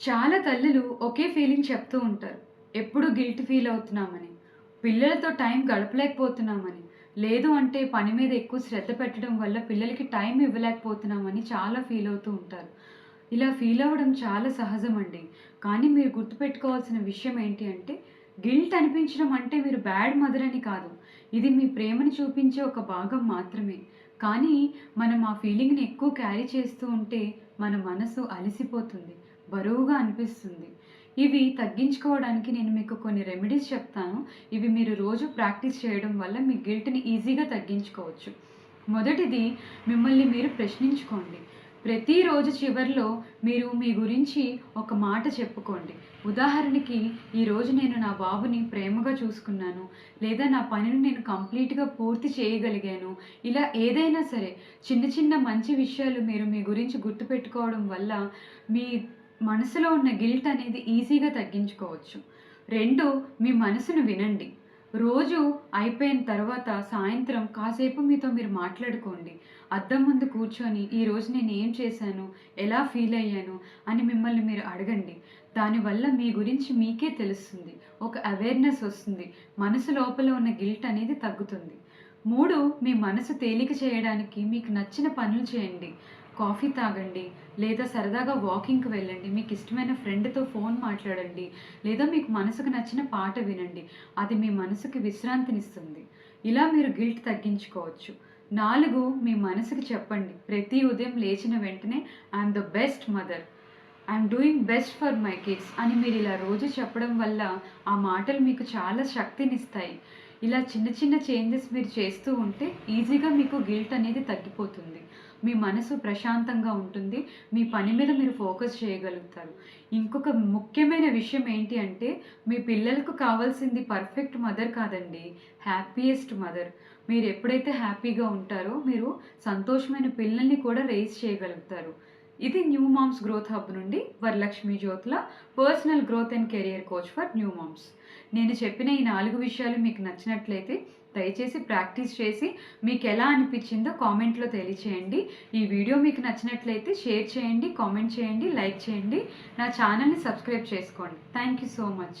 చాలా తల్లులు ఒకే ఫీలింగ్ చెప్తూ ఉంటారు. ఎప్పుడు గిల్ట్ ఫీల్ అవుతున్నామని పిల్లలతో టైం గడపలేకపోతున్నామని లేదు అంటే పని మీద ఎక్కువ శ్రద్ధ పెట్టడం వల్ల పిల్లలకి టైం ఇవ్వలేకపోతున్నామని చాలా ఫీల్ అవుతూ ఉంటారు. ఇలా ఫీల్ అవ్వడం చాలా సహజం అండి కానీ మీరు గుర్తుపెట్టుకోవాల్సిన విషయం ఏంటి అంటే గిల్ట్ అనిపించడం అంటే మీరు బ్యాడ్ మదర్ అని కాదు. ఇది మీ ప్రేమని చూపించే ఒక భాగం మాత్రమే. కానీ మనం ఆ ఫీలింగ్ని ఎక్కువ క్యారీ చేస్తూ ఉంటే మన మనసు అలసిపోతుంది. బరువుగా అనిపిస్తుంది. ఇవి తగ్గించుకోవడానికి నేను మీకు కొన్ని రెమెడీస్ చెప్తాను. ఇవి మీరు రోజు ప్రాక్టీస్ చేయడం వల్ల మీ గిల్ట్ని ఈజీగా తగ్గించుకోవచ్చు. మొదటిది మిమ్మల్ని మీరు ప్రశ్నించుకోండి. ప్రతిరోజు చివరిలో మీరు మీ గురించి ఒక మాట చెప్పుకోండి. ఉదాహరణకి ఈరోజు నేను నా బాబుని ప్రేమగా చూసుకున్నాను. లేదా నా పనిని నేను కంప్లీట్గా పూర్తి చేయగలిగాను. ఇలా ఏదైనా సరే చిన్న చిన్న మంచి విషయాలు మీరు మీ గురించి గుర్తుపెట్టుకోవడం వల్ల మీ మనసులో ఉన్న గిల్ట్ అనేది ఈజీగా తగ్గించుకోవచ్చు. రెండు మీ మనసును వినండి. రోజు అయిపోయిన తర్వాత సాయంత్రం కాసేపు మీతో మీరు మాట్లాడుకోండి. అద్దం ముందు కూర్చొని ఈరోజు నేను ఏం చేశాను? ఎలా ఫీల్ అయ్యాను? అని మిమ్మల్ని మీరు అడగండి. దానివల్ల మీ గురించి మీకే తెలుస్తుంది. ఒక అవేర్నెస్ వస్తుంది. మనసు లోపల ఉన్న గిల్ట్ అనేది తగ్గుతుంది. మూడు మీ మనసు తేలిక చేయడానికి మీకు నచ్చిన పనులు చేయండి. కాఫీ తాగండి లేదా సరదాగా వాకింగ్కి వెళ్ళండి మీకు ఇష్టమైన ఫ్రెండ్తో ఫోన్ మాట్లాడండి లేదా మీకు మనసుకు నచ్చిన పాట వినండి అది మీ మనసుకి విశ్రాంతినిస్తుంది. ఇలా మీరు గిల్ట్ తగ్గించుకోవచ్చు. నాలుగు మీ మనసుకు చెప్పండి ప్రతి ఉదయం లేచిన వెంటనే I'm the best mother I'm doing best for my kids అని మీరు ఇలా రోజు చెప్పడం వల్ల ఆ మాటలు మీకు చాలా శక్తినిస్తాయి. ఇలా చిన్న చిన్న చేంజెస్ మీరు చేస్తూ ఉంటే ఈజీగా మీకు గిల్ట్ అనేది తగ్గిపోతుంది. మీ మనసు ప్రశాంతంగా ఉంటుంది మీ పని మీద మీరు ఫోకస్ చేయగలుగుతారు. ఇంకొక ముఖ్యమైన విషయం ఏంటి అంటే మీ పిల్లలకు కావాల్సింది పర్ఫెక్ట్ మదర్ కాదండి హ్యాపీయెస్ట్ మదర్. మీరు ఎప్పుడైతే హ్యాపీగా ఉంటారో మీరు సంతోషమైన పిల్లల్ని కూడా రేస్ చేయగలుగుతారు. ఇది న్యూ మామ్స్ గ్రోత్ హబ్ నుండి Varalakshmi Jyotula personal growth and career coach for new moms. నేను చెప్పిన ఈ నాలుగు విషయాలు మీకు నచ్చినట్లయితే దయచేసి ప్రాక్టీస్ చేసి మీకు ఎలా అనిపించిందో కామెంట్లో తెలియచేయండి. ఈ వీడియో మీకు నచ్చినట్లయితే షేర్ చేయండి కామెంట్ చేయండి లైక్ చేయండి. నా ఛానల్ని సబ్స్క్రైబ్ చేసుకోండి. Thank you so much.